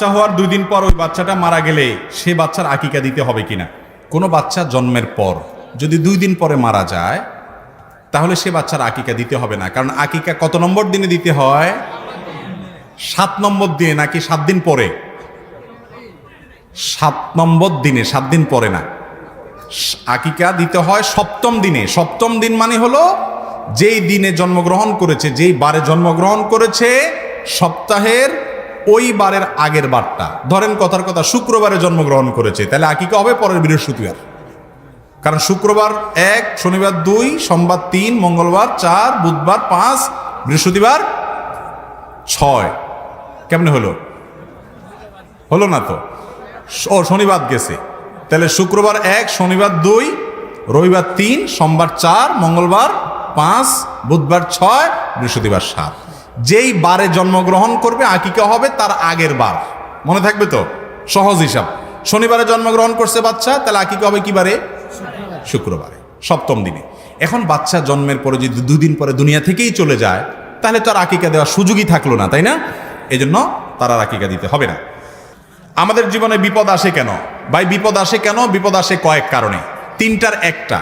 বাচ্চা হওয়ার দুই দিন পর ওই বাচ্চাটা মারা গেলে সে বাচ্চার আকিকা দিতে হবে কিনা? কোনো বাচ্চা জন্মের পর যদি দুই দিন পরে মারা যায়, তাহলে সে বাচ্চার আকিকা দিতে হবে না। কারণ আকিকা কত নম্বর দিনে দিতে হয়? সাত নম্বর দিনে নাকি সাত দিন পরে? সাত নম্বর দিনে, সাত দিন পরে না। আকিকা দিতে হয় সপ্তম দিনে। সপ্তম দিন মানে হলো যেই দিনে জন্মগ্রহণ করেছে, যেই বারে জন্মগ্রহণ করেছে, সপ্তাহের ওই বারের আগের বারটা। ধরেন কথার কথা, শুক্রবারে জন্মগ্রহণ করেছে, তাহলে আকিকা হবে পরের বৃহস্পতিবার। কারণ শুক্রবার এক, শনিবার দুই, সোমবার তিন, মঙ্গলবার চার, বুধবার পাঁচ, বৃহস্পতিবার ছয়। কেমনে হলো? হলো না তো? ও, শনিবার গেছে। তাহলে শুক্রবার এক, শনিবার দুই, রবিবার তিন, সোমবার চার, মঙ্গলবার পাঁচ, বুধবার ছয়, বৃহস্পতিবার সাত। যেই বারে জন্মগ্রহণ করবে, আকিকা হবে তার আগের বার। মনে থাকবে তো? সহজ হিসাব। শনিবারে জন্মগ্রহণ করছে বাচ্চা, তাহলে আকিকা হবে কি বারে? শুক্রবারে, সপ্তম দিনে। এখন বাচ্চা জন্মের পরে যদি দুদিন পরে দুনিয়া থেকেই চলে যায়, তাহলে তো আর আকিকা দেওয়ার সুযোগই থাকল না, তাই না? এজন্য তার আকিকা দিতে হবে না। আমাদের জীবনে বিপদ আসে কেন? ভাই, বিপদ আসে কেন? বিপদ আসে কয়েক কারণে। তিনটার একটা।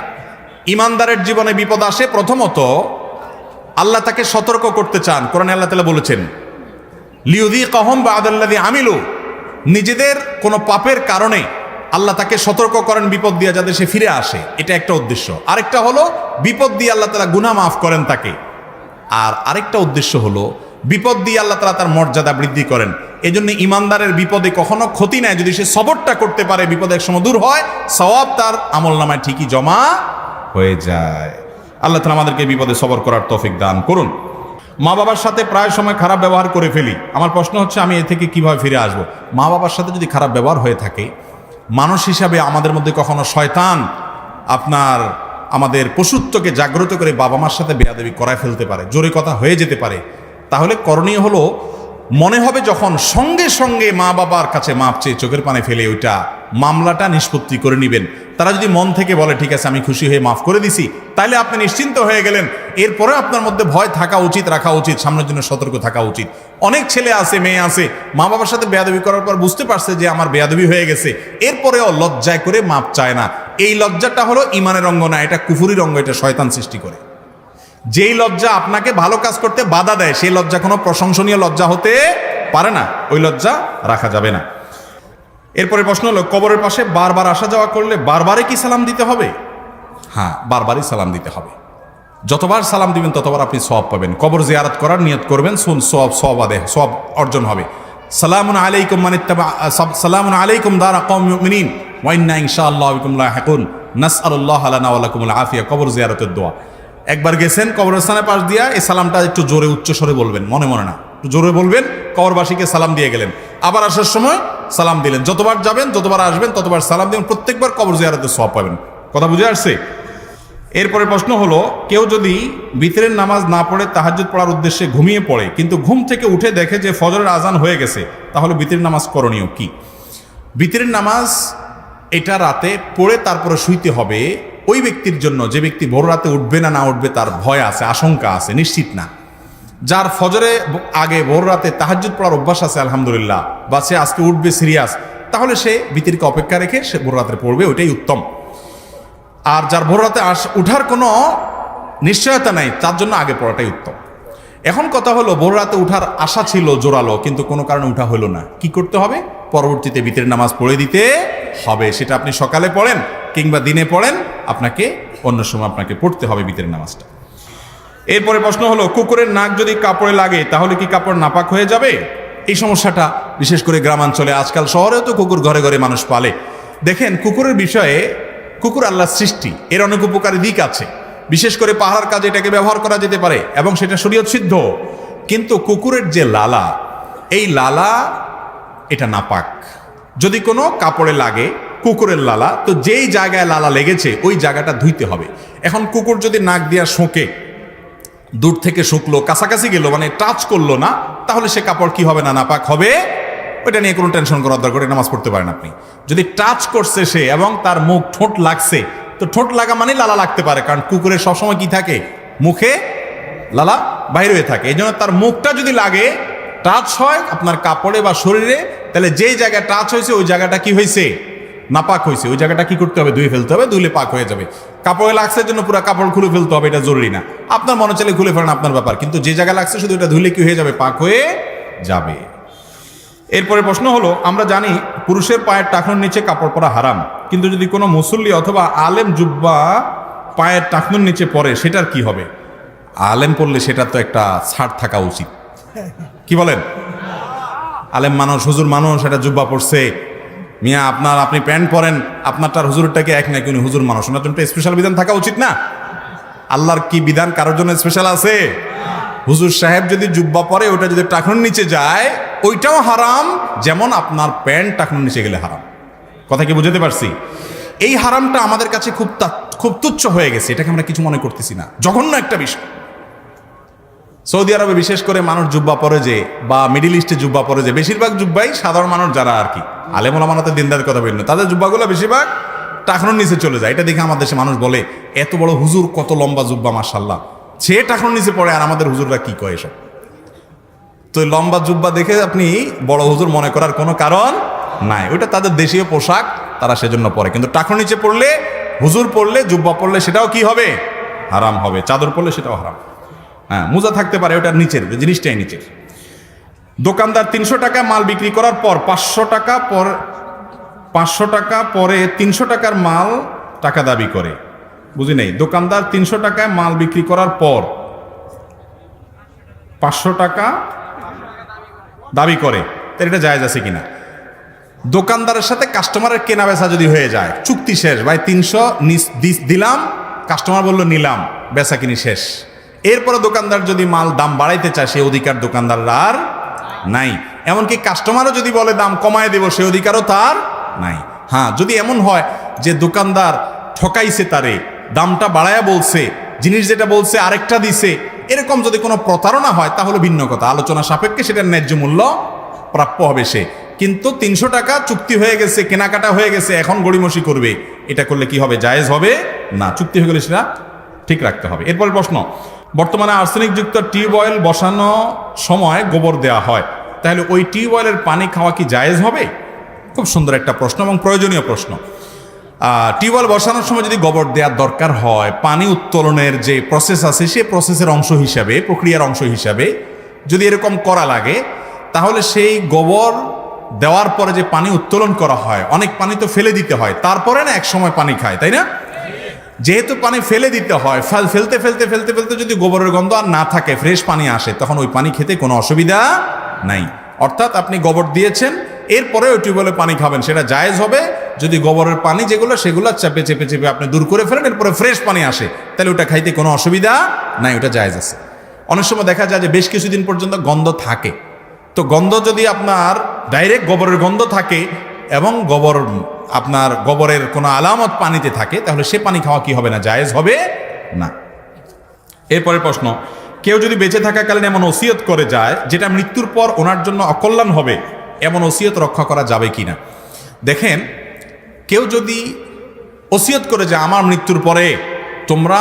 ইমানদারের জীবনে বিপদ আসে প্রথমত আল্লাহ তাকে সতর্ক করতে চান। কোরআন আল্লাহ তালা বলেছেন লিউদি কহম বা আদাল্লাদি আমিলু। নিজেদের কোনো পাপের কারণে আল্লাহ তাকে সতর্ক করেন, বিপদ দিয়ে যাতে সে ফিরে আসে। এটা একটা উদ্দেশ্য। আরেকটা হলো, বিপদ দিয়ে আল্লাহ তালা গুনা মাফ করেন তাকে। আর আরেকটা উদ্দেশ্য হলো, বিপদ দিয়ে আল্লাহ তালা তার মর্যাদা বৃদ্ধি করেন। এই জন্য ইমানদারের বিপদে কখনো ক্ষতি নাই। যদি সে সবরটা করতে পারে, বিপদ এক সময় দূর হয়, সওয়াব তার আমল নামায় ঠিকই জমা হয়ে যায়। আল্লাহ তালা আমাদেরকে বিপদে সবর করার তৌফিক দান করুন। মা বাবার সাথে প্রায় সময় খারাপ ব্যবহার করে ফেলি। আমার প্রশ্ন হচ্ছে, আমি এ থেকে কীভাবে ফিরে আসব? মা বাবার সাথে যদি খারাপ ব্যবহার হয়ে থাকে, মানুষ হিসাবে আমাদের মধ্যে কখনো শয়তান আপনার আমাদের পশুত্বকে জাগ্রত করে বাবা মার সাথে বেয়াদবি করায় ফেলতে পারে, জোরে কথা হয়ে যেতে পারে। তাহলে করণীয় হলো মনে হবে যখন সঙ্গে সঙ্গে মা বাবার কাছে মাপ চেয়ে চোখের পানে ফেলে ওইটা মামলাটা নিষ্পত্তি করে নেবেন। তারা যদি মন থেকে বলে, ঠিক আছে, আমি খুশি হয়ে মাফ করে দিছি তাহলে আপনি নিশ্চিন্ত হয়ে গেলেন। এরপরে আপনার মধ্যে ভয় থাকা উচিত, রাখা উচিত, সামনের জন্য সতর্ক থাকা উচিত। অনেক ছেলে আছে, মেয়ে আছে, মা বাবার সাথে বেয়াদবি করার পর বুঝতে পারছে যে আমার বেয়াদবি হয়ে গেছে। এরপরেও লজ্জায় করে মাপ চায় না। এই লজ্জাটা হলো ইমানের অঙ্গ না, এটা কুফুরির অঙ্গ, এটা শয়তান সৃষ্টি করে। যেই লজ্জা আপনাকে ভালো কাজ করতে বাধা দেয়, সেই লজ্জা কোনো প্রশংসনীয় লজ্জা হতে পারে না। ওই লজ্জা রাখা যাবে না। এরপরে প্রশ্ন হলো, কবরের পাশে বারবার আসা যাওয়া করলে বারবারই কি সালাম দিতে হবে? হ্যাঁ বারবারই সালাম দিতে হবে। যতবার সালাম দিবেন, ততবার আপনি সব পাবেন। কবর জিয়ারত করার নিয়ত করবেন, শুন সব সব আদে সব অর্জন হবে। সালামুন আলাইকুম মানে সালামুন আলাইকুম দারা কম মিনিন ওয়াইন্না ইনশাআল্লাহ বিকুম লাহিকুন। নাসআলুল্লাহ লানা ওয়া লাকুমুল আফিয়া। কবর জিয়ারতের দোয়া। একবার গেছেন কবরস্থানের পাশ দিয়া, এই সালামটা একটু জোরে, উচ্চ স্বরে বলবেন, মনে মনে না। একটু জোরে বলবেন, কবরবাসীকে সালাম দিয়ে গেলেন। আবার আসার সময় সালাম দিলেন। যতবার যাবেন, যতবার আসবেন, ততবার সালাম দিবেন। প্রত্যেকবার কবর জিয়ারতে সব পাবেন। কথা বুঝে আসছে? এরপরে প্রশ্ন হলো, কেউ যদি বিতরের নামাজ না পড়ে, তাহাজ্জুদ পড়ার উদ্দেশ্যে ঘুমিয়ে পড়ে, কিন্তু ঘুম থেকে উঠে দেখে যে ফজরের আজান হয়ে গেছে, তাহলে বিতরের নামাজ করণীয় কি? বিতরের নামাজ এটা রাতে পড়ে তারপরে শুইতে হবে ওই ব্যক্তির জন্য যে ব্যক্তি ভোর রাতে উঠবে না না উঠবে তার ভয় আছে, আশঙ্কা আছে, নিশ্চিত না। যার ফজরে আগে ভোর রাতে তাহাজ্জুদ পড়ার অভ্যাস আছে, আলহামদুলিল্লাহ, বা সে আজকে উঠবে সিরিয়াস, তাহলে সে বিতিরকে অপেক্ষা রেখে সে ভোর রাতে পড়বে, ওইটাই উত্তম। আর যার ভোর রাতে আস উঠার কোনো নিশ্চয়তা নাই, তার জন্য আগে পড়াটাই উত্তম। এখন কথা হলো, ভোর রাতে উঠার আশা ছিল জোরালো, কিন্তু কোনো কারণে উঠা হলো না। কি করতে হবে? পরবর্তীতে বিতের নামাজ পড়ে দিতে হবে, সেটা আপনি সকালে পড়েন কিংবা দিনে পড়েন, আপনাকে অন্য সময় আপনাকে পড়তে হবে বিতের নামাজটা। এরপরে প্রশ্ন হলো, কুকুরের নাক যদি কাপড়ে লাগে, তাহলে কি কাপড় নাপাক হয়ে যাবে? এই সমস্যাটা বিশেষ করে গ্রামাঞ্চলে, আজকাল শহরেও তো কুকুর ঘরে ঘরে মানুষ পালে। দেখেন, কুকুরের বিষয়ে কুকুর আল্লাহ সৃষ্টি, এর অনেক উপকারী দিক আছে। বিশেষ করে পাহাড় কাজে এটাকে ব্যবহার করা যেতে পারে, এবং সেটা শরীয়ত সিদ্ধ। কিন্তু কুকুরের যে লালা, এই লালা, এটা নাপাক। যদি কোনো কাপড়ে লাগে কুকুরের লালা, তো যেই জায়গায় লালা লেগেছে, ওই জায়গাটা ধুইতে হবে। এখন কুকুর যদি নাক দিয়া শোকে, দূর থেকে শুকলো, কাছাকাছি গেল মানে টাচ করল না, তাহলে সে কাপড় কি হবে না, নাপাক হবে? ওইটা নিয়ে কোনো টেনশন করার দরকার নামাজ পড়তে পারেন আপনি। যদি টাচ করছে সে এবং তার মুখ ঠোঁট লাগছে, তো ঠোঁট লাগা মানে লালা লাগতে পারে, কারণ কুকুরের সবসময় কি থাকে? মুখে লালা বাইরে হয়ে থাকে। এই জন্য তার মুখটা যদি লাগে টাচ হয় আপনার কাপড়ে বা শরীরে, তাহলে যেই জায়গায় টাচ হয়েছে, ওই জায়গাটা কি হয়েছে? নাপাক হয়েছে। ওই জায়গাটা কি করতে হবে? ধুয়ে ফেলতে হবে ধুলে পাক হয়ে যাবে। কাপড়ে লাগছে জন্য পুরো কাপড় খুলে ফেলতে হবে, এটা জরুরি না। আপনার মনে চাইলে খুলে ফেলেন আপনার ব্যাপার, কিন্তু যে জায়গায় লাগছে শুধু এটা ধুলে কি হয়ে যাবে? পাক হয়ে যাবে। এরপরে প্রশ্ন হলো, আমরা জানি পুরুষের পায়ের টাকনুর নিচে কাপড় পরা হারাম, কিন্তু যদি কোনো মুসল্লি অথবা আলেম জুব্বা পায়ের টাকনুর নিচে পরে, সেটার কি হবে? আলেম পড়লে সেটা তো একটা ছাড় থাকা উচিত। কি বলেন? আলেম মানুষ, হুজুর মানুষ এটা জুব্বা পড়ছে মিয়া, আপনার, আপনি প্যান্ট পরেন, আপনারটার হুজুরটাকে এক নাকি উনি হুজুর মানুষ। ওনার জন্য স্পেশাল বিধান থাকা উচিত না। আল্লাহর কি বিধান? কারোর জন্য স্পেশাল আছে? হুজুর সাহেব যদি জুব্বা পরে ওটা যদি টাকনুর নিচে যায়, ওইটাও হারাম। যেমন আপনার প্যান্ট টাকনুর নিচে গেলে হারাম। কথা কি বুঝতে পারছি? এই হারামটা আমাদের কাছে খুব খুব তুচ্ছ হয়ে গেছে। এটাকে আমরা কিছু মনে করতেছি না। জঘন্য একটা বিষয়। সৌদি আরবে বিশেষ করে মানুষ জুব্বা পরে যে, বা মিডিল ইস্টে জুব্বা পরে যে, বেশিরভাগ জুব্বাই সাধারণ মানুষ যারা আর কি। আলেমুলা মানাতে দিনদার কথা বললেন তাদের জুব্বাগুলো বেশিরভাগ টাকনুর নিচে চলে যায়। এটা দেখে আমাদের দেশে মানুষ বলে, এত বড় হুজুর, কত লম্বা জুব্বা মার্শাল্লাহ সে টাকনুর নিচে পড়ে আর আমাদের হুজুররা কি কয় এসব? তো লম্বা জুব্বা দেখে আপনি বড় হুজুর মনে করার কোনো কারণ নাই। ওইটা তাদের দেশীয় পোশাক, তারা সেজন্য পরে। কিন্তু টাকনুর নিচে পড়লে, হুজুর পড়লে, জুব্বা পড়লে সেটাও কি হবে? হারাম হবে। চাদর পড়লে সেটাও হারাম। হ্যাঁ মোজা থাকতে পারে ওটার নিচের জিনিসটাই নিচের। দোকানদার তিনশো টাকা মাল বিক্রি করার পর পাঁচশো টাকা পর, পাঁচশো টাকা পরে তিনশো টাকার মাল টাকা দাবি করে। বুঝি নেই? দোকানদার তিনশো টাকায় মাল বিক্রি করার পর পাঁচশো টাকা দাবি করে। তাহলে এটা জায়েজ আছে কিনা? দোকানদারের সাথে কাস্টমারের কেনা বেচা যদি হয়ে যায়, চুক্তি শেষ। ভাই, তিনশো দিলাম, কাস্টমার বলল নিলাম, বেচা কিনি শেষ। এরপরে দোকানদার যদি মাল দাম বাড়াইতে চায়, সে অধিকার দোকানদাররা আর নাই। এমনকি কাস্টমারও যদি বলে দাম কমায় দেব, সে অধিকারও তার নাই। হ্যাঁ যদি এমন হয় যে দোকানদার ঠকাইছে তারে, দামটা বাড়ায়া বলছে, জিনিস যেটা বলছে আরেকটা দিছে, এরকম যদি কোনো প্রতারণা হয়, তাহলে ভিন্ন কথা। আলোচনা সাপেক্ষে সেটার ন্যায্য মূল্য প্রাপ্য হবে সে। কিন্তু তিনশো টাকা চুক্তি হয়ে গেছে, কেনাকাটা হয়ে গেছে, এখন গড়িমসি করবে। এটা করলে কি হবে? জায়েজ হবে? না। চুক্তি হয়ে গেলে সেটা ঠিক রাখতে হবে। এরপর প্রশ্ন। বর্তমানে আর্সেনিকযুক্ত টিউবওয়েল বসানো সময় গোবর দেওয়া হয়। তাহলে ওই টিউবওয়েলের পানি খাওয়া কি জায়েজ হবে? খুব সুন্দর একটা প্রশ্ন এবং প্রয়োজনীয় প্রশ্ন। টিউবওয়েল বসানোর সময় যদি গোবর দেওয়ার দরকার হয়, পানি উত্তোলনের যে প্রসেস আছে, সে প্রসেসের অংশ হিসাবে, প্রক্রিয়ার অংশ হিসাবে যদি এরকম করা লাগে, তাহলে সেই গোবর দেওয়ার পরে যে পানি উত্তোলন করা হয়, অনেক পানি তো ফেলে দিতে হয়, তারপরে না এক সময় পানি খায়, তাই না? যেহেতু পানি ফেলে দিতে হয়, ফেল, ফেলতে ফেলতে ফেলতে ফেলতে যদি গোবরের গন্ধ আর না থাকে ফ্রেশ পানি আসে, তখন ওই পানি খেতে কোনো অসুবিধা নাই। অর্থাৎ আপনি গোবর দিয়েছেন এরপরে ওই টিউবওয়েলে পানি খাবেন, সেটা জায়েজ হবে। যদি গোবরের পানি যেগুলো, সেগুলো চেপে চেপে চেপে আপনি দূর করে ফেলেন, এরপরে ফ্রেশ পানি আসে, তাহলে ওটা খাইতে কোনো অসুবিধা নাই, ওটা জায়েজ আছে। অনেক সময় দেখা যায় যে বেশ কিছুদিন পর্যন্ত গন্ধ থাকে। তো গন্ধ যদি আপনার ডাইরেক্ট গোবরের গন্ধ থাকে এবং গোবর, আপনার গোবরের কোনো আলামত পানিতে থাকে, তাহলে সে পানি খাওয়া কি হবে না? জায়েজ হবে না। এরপরের প্রশ্ন, কেউ যদি বেঁচে থাকাকালীন এমন ওসিয়ত করে যায়, যেটা মৃত্যুর পর ওনার জন্য অকল্যাণ হবে, এমন ওসিয়ত রক্ষা করা যাবে কি না দেখেন, কেউ যদি ওসিয়ত করে যে, আমার মৃত্যুর পরে তোমরা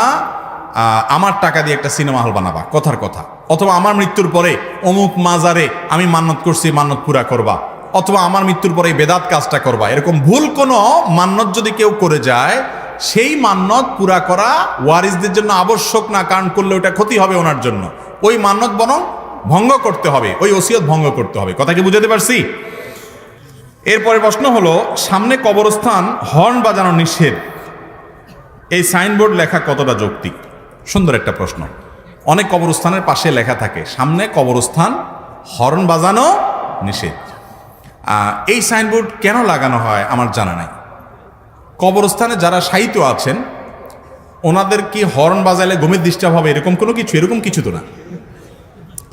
আমার টাকা দিয়ে একটা সিনেমা হল বানাবা কথার কথা। অথবা, আমার মৃত্যুর পরে অমুক মাজারে আমি মান্নত করছি, মান্নত পুরা করবা অথবা আমার মৃত্যুর পরে এই বেদাত কাজটা করবা। এরকম ভুল কোনো মান্নত যদি কেউ করে যায়, সেই মান্নত পুরা করা ওয়ারিসদের জন্য আবশ্যক না, কারণ করলে ওটা ক্ষতি হবে ওনার জন্য। ওই মান্নত বরং ভঙ্গ করতে হবে, ওই ওসিয়ত ভঙ্গ করতে হবে। কথা কি বুঝাতে পারছি? এরপরে প্রশ্ন হলো, সামনে কবরস্থান হর্ন বাজানো নিষেধ। এই সাইনবোর্ড লেখা কতটা যৌক্তিক? সুন্দর একটা প্রশ্ন। অনেক কবরস্থানের পাশে লেখা থাকে, সামনে কবরস্থান হর্ন বাজানো নিষেধ। এই সাইনবোর্ড কেন লাগানো হয় আমার জানা নাই। কবরস্থানে যারা সাহিত্য আছেন, ওনাদের কি হর্ন বাজালে গমের ডিস্টার্ব হবে এরকম কোনো কিছু? এরকম কিছু তো না।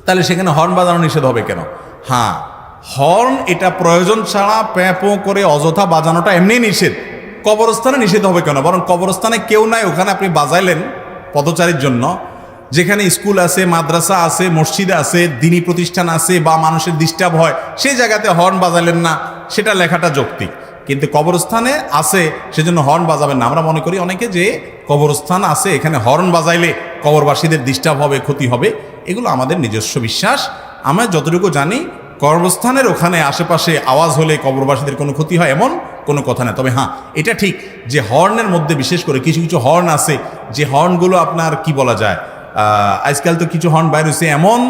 তাহলে সেখানে হর্ন বাজানো নিষেধ হবে কেন? হ্যাঁ হর্ন এটা প্রয়োজন ছাড়া প্যাঁপো করে অযথা বাজানোটা এমনি নিষেধ। কবরস্থানে নিষেধ হবে কেন? বরং কবরস্থানে কেউ নাই, ওখানে আপনি বাজাইলেন পদচারীর জন্য। যেখানে স্কুল আছে, মাদ্রাসা আছে, মসজিদ আছে, দিনী প্রতিষ্ঠান আছে বা মানুষের ডিস্টার্ব হয় সেই জায়গাতে হর্ন বাজালেন না, সেটা লেখাটা যৌক্তিক। কিন্তু কবরস্থানে আছে, সেজন্য হর্ন বাজাবেন না। আমরা মনে করি অনেকে যে কবরস্থান আছে, এখানে হর্ন বাজাইলে কবরবাসীদের ডিস্টার্ব হবে, ক্ষতি হবে, এগুলো আমাদের নিজস্ব বিশ্বাস। আমরা যতটুকু জানি কর্মস্থানের ওখানে আশেপাশে আওয়াজ হলে কবরবাসীদের কোনো ক্ষতি হয়, এমন কোনো কথা নেই তবে হ্যাঁ এটা ঠিক যে হর্নের মধ্যে বিশেষ করে কিছু কিছু হর্ন আছে, যে হর্নগুলো আপনার কি বলা যায়? আজকাল তো কিছু হর্ন বাইর হয়েছে এমন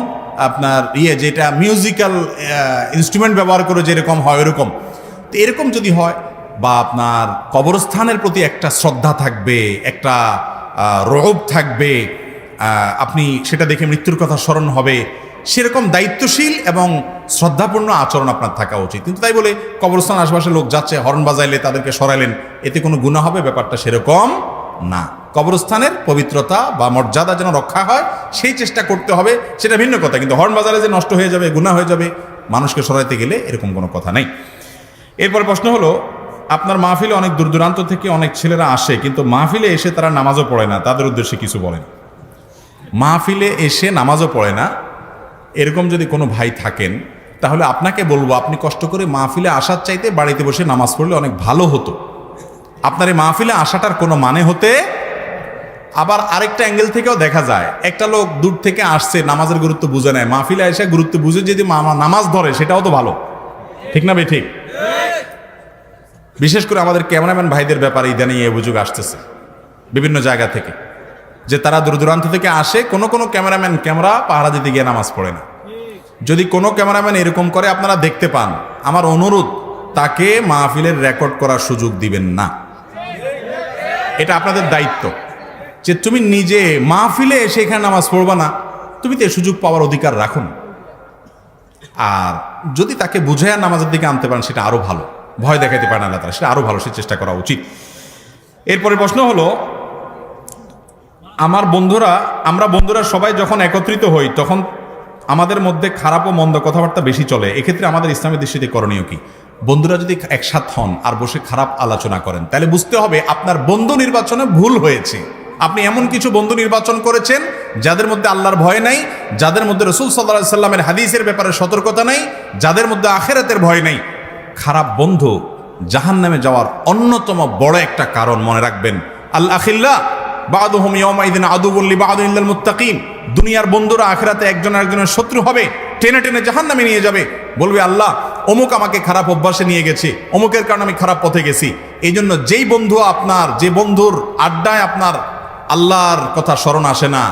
আপনার ইয়ে যেটা মিউজিক্যাল ইনস্ট্রুমেন্ট ব্যবহার করে যেরকম হয় ওরকম। তো এরকম যদি হয় বা আপনার কবরস্থানের প্রতি একটা শ্রদ্ধা থাকবে, একটা রোগ থাকবে আপনি সেটা দেখে মৃত্যুর কথা স্মরণ হবে, সেরকম দায়িত্বশীল এবং শ্রদ্ধাপূর্ণ আচরণ আপনার থাকা উচিত। কিন্তু তাই বলে কবরস্থান আশপাশে লোক যাচ্ছে হর্ন বাজাইলে তাদেরকে সরাইলেন, এতে কোনো গুণা হবে? ব্যাপারটা সেরকম না। কবরস্থানের পবিত্রতা বা মর্যাদা যেন রক্ষা হয়, সেই চেষ্টা করতে হবে, সেটা ভিন্ন কথা। কিন্তু হর্ন বাজারে যে নষ্ট হয়ে যাবে গুণা হয়ে যাবে, মানুষকে সরাইতে গেলে এরকম কোনো কথা নেই। এরপর প্রশ্ন হলো, আপনার মাহফিলে অনেক দূর দূরান্ত থেকে অনেক ছেলেরা আসে, কিন্তু মাহফিলে এসে তারা নামাজও পড়ে না, তাদের উদ্দেশ্যে কিছু বলেন। মাহফিলে এসে নামাজও পড়ে না, এরকম যদি কোনো ভাই থাকেন, তাহলে আপনাকে বলব, আপনি কষ্ট করে মাহফিলে আসার চাইতে বাড়িতে বসে নামাজ পড়লে অনেক ভালো হতো। আপনার এই মাহফিলে আসাটার কোনো মানে হতে আবার আরেকটা অ্যাঙ্গেল থেকেও দেখা যায়, একটা লোক দূর থেকে আসছে, নামাজের গুরুত্ব বুঝে নেয়। মাহফিলে এসে গুরুত্ব বুঝে যদি নামাজ ধরে, সেটাও তো ভালো। ঠিক না ভাই ঠিক বিশেষ করে আমাদের ক্যামেরাম্যান ভাইদের ব্যাপারে ইদানিং এই অভিযোগ আসতেছে, বিভিন্ন জায়গা থেকে, যে তারা দূর দূরান্ত থেকে আসে, কোনো কোনো ক্যামেরাম্যান ক্যামেরা পাহারা দিতে গিয়ে নামাজ পড়ে না। যদি কোনো ক্যামেরাম্যান এরকম করে, আপনারা দেখতে পান। আমার অনুরোধ, তাকে মাহফিলের রেকর্ড করার সুযোগ দিবেন না। এটা আপনাদের দায়িত্ব। যে তুমি নিজে মাহফিলে এসে এখানে নামাজ পড়বা না, তুমি তো সুযোগ পাওয়ার অধিকার রাখো আর যদি তাকে বুঝাইয়া নামাজের দিকে আনতে পারেন, সেটা আরও ভালো। ভয় দেখাইতে পারেন আল্লাহ তারা সেটা আরও ভালো, সে চেষ্টা করা উচিত। এরপরে প্রশ্ন হলো, আমার বন্ধুরা, আমরা বন্ধুরা সবাই যখন একত্রিত হই, তখন আমাদের মধ্যে খারাপ ও মন্দ কথাবার্তা বেশি চলে। এক্ষেত্রে আমাদের ইসলামের দৃষ্টিতে করণীয় কি? বন্ধুরা যদি একসাথ হন আর বসে খারাপ আলোচনা করেন, তাহলে বুঝতে হবে আপনার বন্ধু নির্বাচনে ভুল হয়েছে। আপনি এমন কিছু বন্ধু নির্বাচন করেছেন যাদের মধ্যে আল্লাহর ভয় নাই, যাদের মধ্যে রসুল সাল্লাহ সাল্লামের হাদিসের ব্যাপারে সতর্কতা নেই, যাদের মধ্যে আখেরাতের ভয় নেই। খারাপ বন্ধু জাহান নামে যাওয়ার অন্যতম বড় একটা কারণ মনে রাখবেন। আল্লাহ বাদুহুম ইয়াউমাইদিন আদুবুল্লি বাদু ইল্লাল মুত্তাকিন। দুনিয়ার বন্ধুরা আখেরাতে একজন একজনের শত্রু হবে, টেনে টেনে জাহান্নামে নিয়ে যাবে। বলবে, আল্লাহ, অমুক আমাকে খারাপ অভ্যাসে নিয়ে গেছে, অমুকের কারণে আমি খারাপ পথে গেছি। এই জন্য যেই বন্ধু আপনার, যে বন্ধুর আড্ডায় আপনার আল্লাহর কথা স্মরণ আসে না।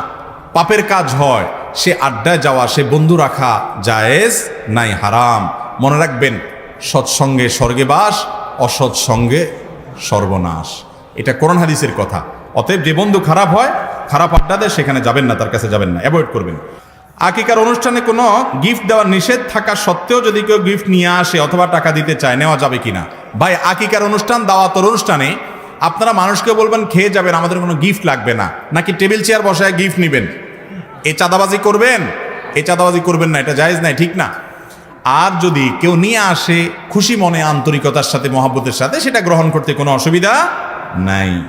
পাপের কাজ হয়, সে আড্ডায় যাওয়া, সে বন্ধু রাখা জায়েজ নাই হারাম। মনে রাখবেন সৎসঙ্গে স্বর্গে বাস অসৎসঙ্গে সর্বনাশ। এটা কোরআন হাদিসের কথা। অতএব যে বন্ধু খারাপ হয়, খারাপ আড্ডা দেয়, সেখানে যাবেন না, তার কাছে যাবেন না। অ্যাভয়েড করবেন। আকিকার অনুষ্ঠানে কোনো গিফট দেওয়ার নিষেধ থাকা সত্ত্বেও যদি কেউ গিফট নিয়ে আসে অথবা টাকা দিতে চায়, নেওয়া যাবে কিনা? ভাই, আকিকার অনুষ্ঠান, দাওয়াতর অনুষ্ঠানে আপনারা মানুষকে বলবেন, খেয়ে যাবেন, আমাদের কোনো গিফট লাগবে না। নাকি টেবিল চেয়ার বসায় গিফট নেবেন? এই চাঁদাবাজি করবেন? এই চাঁদাবাজি করবেন না, এটা জায়েজ নাই, ঠিক না? আর যদি কেউ নিয়ে আসে খুশি মনে, আন্তরিকতার সাথে, মহাব্বতের সাথে, সেটা গ্রহণ করতে কোনো অসুবিধা নাই।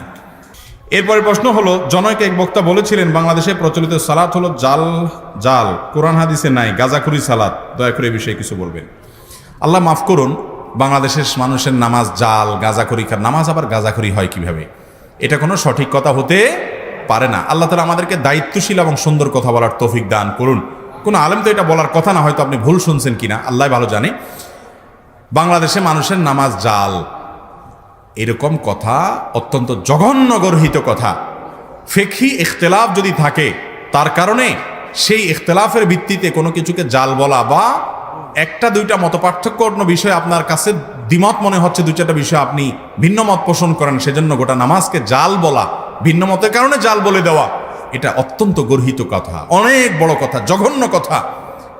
এরপরে প্রশ্ন হলো, জনৈক এক বক্তা বলেছিলেন, বাংলাদেশে প্রচলিত সালাত হলো জাল জাল। কোরআন হাদিসে নাই, গাজাখুরি সালাত। দয়া করে এই বিষয়ে কিছু বলবেন। আল্লাহ মাফ করুন বাংলাদেশের মানুষের নামাজ জাল, গাজাখুরি খার নামাজ আবার গাজাখুরি হয় কীভাবে? এটা কোনো সঠিক কথা হতে পারে না। আল্লাহ তালা আমাদেরকে দায়িত্বশীল এবং সুন্দর কথা বলার তৌফিক দান করুন। কোনো আলেম তো এটা বলার কথা না, হয়তো আপনি ভুল শুনছেন কিনা, আল্লাহ ভালো জানে। বাংলাদেশে মানুষের নামাজ জাল, এরকম কথা অত্যন্ত জঘন্য গর্হিত কথা। ফেকি ইখতলাফ যদি থাকে, তার কারণে সেই ইখতলাফের ভিত্তিতে কোনো কিছুকে জাল বলা বা একটা, দুইটা মত পার্থক্যপূর্ণ বিষয়ে আপনার কাছে দ্বিমত মনে হচ্ছে দু চারটা বিষয় আপনি ভিন্ন মত পোষণ করেন, সেজন্য গোটা নামাজকে জাল বলা, ভিন্ন মতের কারণে জাল বলে দেওয়া, এটা অত্যন্ত গর্হিত কথা, অনেক বড় কথা, জঘন্য কথা।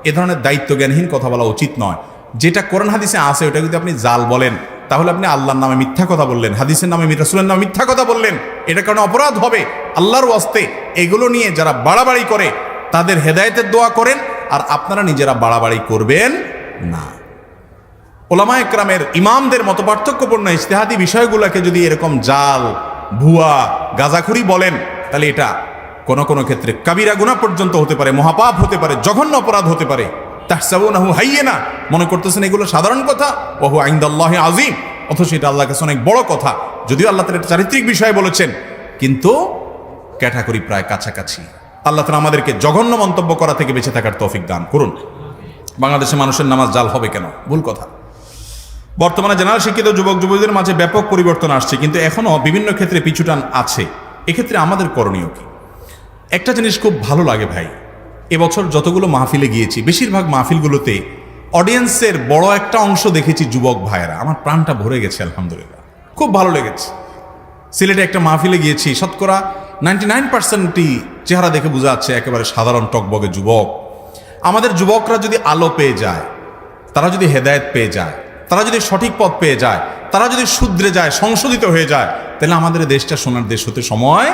এ ধরনের দায়িত্ব জ্ঞানহীন কথা বলা উচিত নয়। যেটা কোরআন হাদিসে আছে, ওটা যদি আপনি জাল বলেন, তাহলে আপনি আল্লাহর নামে মিথ্যা কথা বললেন, হাদিসের নামে রাসুলের নামে মিথ্যা কথা বললেন এটা কারণে অপরাধ হবে। আল্লাহর ওয়াস্তে এগুলো নিয়ে যারা বাড়াবাড়ি করে, তাদের হেদায়েতের দোয়া করেন আর আপনারা নিজেরা বাড়াবাড়ি করবেন না। ওলামা একরামের ইমামদের মতো পার্থক্যপূর্ণ ইস্তেহাদি বিষয়গুলোকে যদি এরকম জাল, ভুয়া, গাজাখুরি বলেন, তাহলে এটা কোনো কোনো ক্ষেত্রে কাবিরা গুণা পর্যন্ত হতে পারে, মহাপাপ হতে পারে, জঘন্য অপরাধ হতে পারে। হাইয়ে না মনে করতেছেন এগুলো সাধারণ কথা? ওহু আইন্দাল্লাহ আজিম অথচ এটা আল্লাহ কাছে অনেক বড় কথা। যদিও আল্লাহ তার চারিত্রিক বিষয় বলেছেন, কিন্তু ক্যাটাগরি প্রায় কাছাকাছি। আল্লাহ তালা আমাদেরকে জঘন্য মন্তব্য করা থেকে বেঁচে থাকার তৌফিক দান করুন। বাংলাদেশে মানুষের নামাজ জাল হবে কেন? ভুল কথা। বর্তমানে জেনারেল শিক্ষিত যুবক যুবতীদের মাঝে ব্যাপক পরিবর্তন আসছে, কিন্তু এখনও বিভিন্ন ক্ষেত্রে পিছুটান আছে। এক্ষেত্রে আমাদের করণীয় কি? একটা জিনিস খুব ভালো লাগে ভাই, এবছর যতগুলো মাহফিলে গিয়েছি, বেশিরভাগ মাহফিলগুলোতে অডিয়েন্সের বড় একটা অংশ দেখেছি যুবক ভাইয়েরা। আমার প্রাণটা ভরে গেছে, আলহামদুলিল্লাহ। খুব ভালো লেগেছে। সিলেটে একটা মাহফিলে গিয়েছি, শতকরা নাইনটি নাইন পার্সেন্টই চেহারা দেখে বোঝা যাচ্ছে একেবারে সাধারণ টকবগে যুবক। আমাদের যুবকরা যদি আলো পেয়ে যায়, তারা যদি হেদায়েত পেয়ে যায়, তারা যদি সঠিক পথ পেয়ে যায়, তারা যদি শুধরে যায়, সংশোধিত হয়ে যায়, তাহলে আমাদের দেশটা সোনার দেশ হতে সময়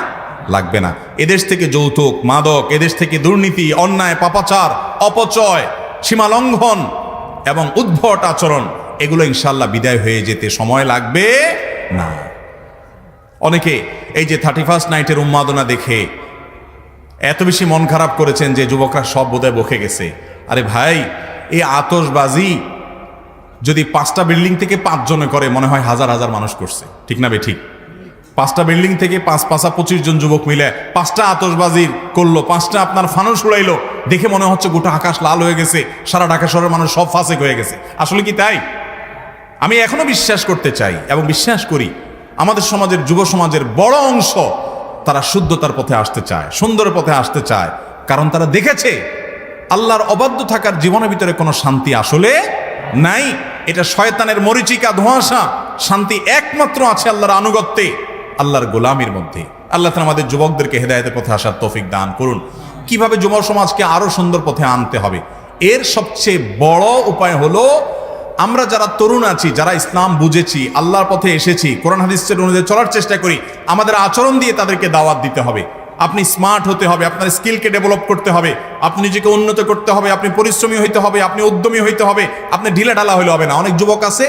লাগবে না। এদেশ থেকে যৌতুক, মাদক, এদেশ থেকে দুর্নীতি, অন্যায়, পাপাচার, অপচয় সীমালঙ্ঘন এবং উদ্ভট আচরণ, এগুলো ইনশাল্লাহ বিদায় হয়ে যেতে সময় লাগবে না। অনেকে এই যে থার্টি ফার্স্ট নাইটের উন্মাদনা দেখে এত বেশি মন খারাপ করেছেন যে যুবকরা সব বোধহয় বকে গেছে। আরে ভাই, এই আতসবাজি যদি পাঁচটা বিল্ডিং থেকে পাঁচজনে করে, মনে হয় হাজার হাজার মানুষ করছে। ঠিক না বে ঠিক? পাঁচটা বিল্ডিং থেকে পাঁচ, পাঁচা পঁচিশ জন যুবক মিলে পাঁচটা আতসবাজির করল, পাঁচটা আপনার ফানুস উড়াইলো। দেখে মনে হচ্ছে গোটা আকাশ লাল হয়ে গেছে, সারা ঢাকা শহরের মানুষ সব ফাঁসেক হয়ে গেছে। আসলে কি তাই? আমি এখনও বিশ্বাস করতে চাই এবং বিশ্বাস করি আমাদের সমাজের যুব সমাজের বড় অংশ তারা শুদ্ধতার পথে আসতে চায় সুন্দরের পথে আসতে চায়। কারণ তারা দেখেছে, আল্লাহর অবাধ্য থাকার জীবনের ভিতরে কোনো শান্তি আসলে নাই। এটা শয়তানের মরিচিকা, ধোঁয়াশা। শান্তি একমাত্র আছে আল্লাহর আনুগত্যে, আল্লাহর গোলামির মধ্যে। আল্লাহ তাআলা আমাদের যুবকদেরকে হেদায়তের পথে আসার তৌফিক দান করুন। কীভাবে যুব সমাজকে আরও সুন্দর পথে আনতে হবে? এর সবচেয়ে বড় উপায় হলো আমরা যারা তরুণ আছি, যারা ইসলাম বুঝেছি, আল্লাহর পথে এসেছি, কোরআন হাদিসের অনুযায়ী চলার চেষ্টা করি, আমাদের আচরণ দিয়ে তাদেরকে দাওয়াত দিতে হবে। আপনি স্মার্ট হতে হবে, আপনার স্কিলকে ডেভেলপ করতে হবে, আপনি নিজেকে উন্নত করতে হবে, আপনি পরিশ্রমী হইতে হবে, আপনি উদ্যমী হইতে হবে, আপনি ঢিলা ঢালা হলে হবে না। অনেক যুবক আছে,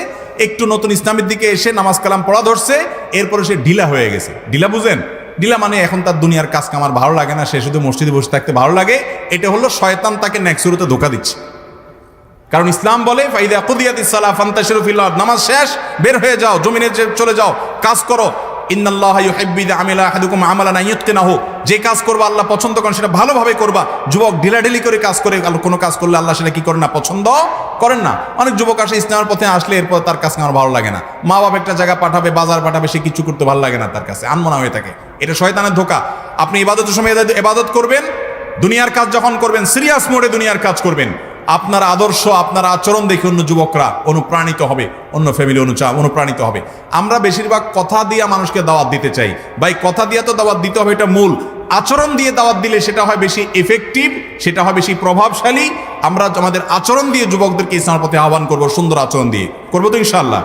একটু নতুন ইসলামের দিকে এসে নামাজ কালাম পড়া ধরছে, এরপরে সে ঢিলা হয়ে গেছে। ঢিলা বুঝেন? ঢিলা মানে এখন তার দুনিয়ার কাজকে আমার ভালো লাগে না, সে শুধু মসজিদে বসে থাকতে ভালো লাগে, এটা হলো শয়তান তাকে নেক্সুরুতে ধোকা দিচ্ছে। কারণ ইসলাম বলে, ফাইদা কুদিয়াতি সালা ফান্তাশিরুফিল্লাহ নামাজ শেষ, বের হয়ে যাও, জমিনে চলে যাও, কাজ করো। যে কাজ করবা আল্লাহ পছন্দ করেন, সেটা ভালোভাবে করবা। যুবক ঢিলাঢিলি করে কাজ করে কোনো কাজ করলে আল্লাহ সেটা কি করেন না, পছন্দ করেন না। অনেক যুবক আসে ইসলামের পথে, আসলে এরপর তার কাছে আমার ভালো লাগে না। মা বাবা একটা জায়গা পাঠাবে, বাজার পাঠাবে, সে কিছু করতে ভালো লাগে না তার কাছে, আনমনা হয়ে থাকে। এটা শয়তানের ধোকা। আপনি ইবাদতের সময় ইবাদত করবেন, দুনিয়ার কাজ যখন করবেন, সিরিয়াস মোডে দুনিয়ার কাজ করবেন। আপনার আদর্শ, আপনার আচরণ দেখে অন্য যুবকরা অনুপ্রাণিত হবে, অন্য ফ্যামিলি অনুচা অনুপ্রাণিত হবে। আমরা বেশিরভাগ কথা দিয়া মানুষকে দাওয়াত দিতে চাই। ভাই, কথা দিয়া তো দাওয়াত দিতে হবে, এটা মূল। আচরণ দিয়ে দাওয়াত দিলে সেটা হয় বেশি এফেক্টিভ সেটা হয় বেশি প্রভাবশালী। আমরা আমাদের আচরণ দিয়ে যুবকদেরকে ইসলামের পথে আহ্বান করব, সুন্দর আচরণ দিয়ে। করব তো ইনশাল্লাহ